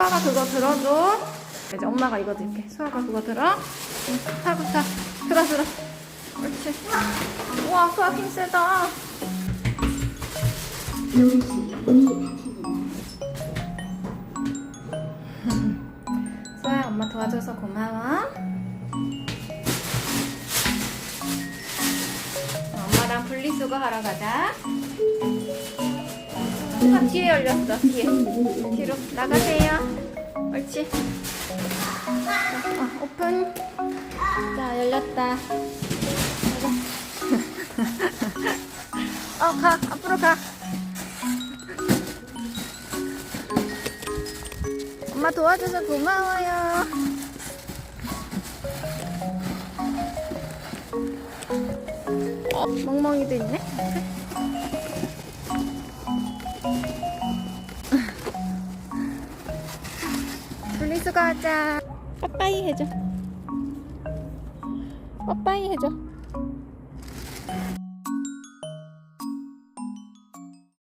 수아가 그거 들어줘. 이제 엄마가 이거 들게. 수아가 그거 들어. 응, 타고 타. 들어 들어. 옳지. 우와 수아 힘 세다. 수아야 엄마 도와줘서 고마워. 엄마랑 분리수거 하러 가자. 아, 뒤에 열렸어. 뒤에. 뒤로 나가세요. 자, 어, 오픈. 자, 열렸다. 어, 가. 앞으로 가. 엄마 도와줘서 고마워요. 어, 멍멍이도 있네. 분리수거 하자. 빠빠이 해줘. 빠빠이 해줘.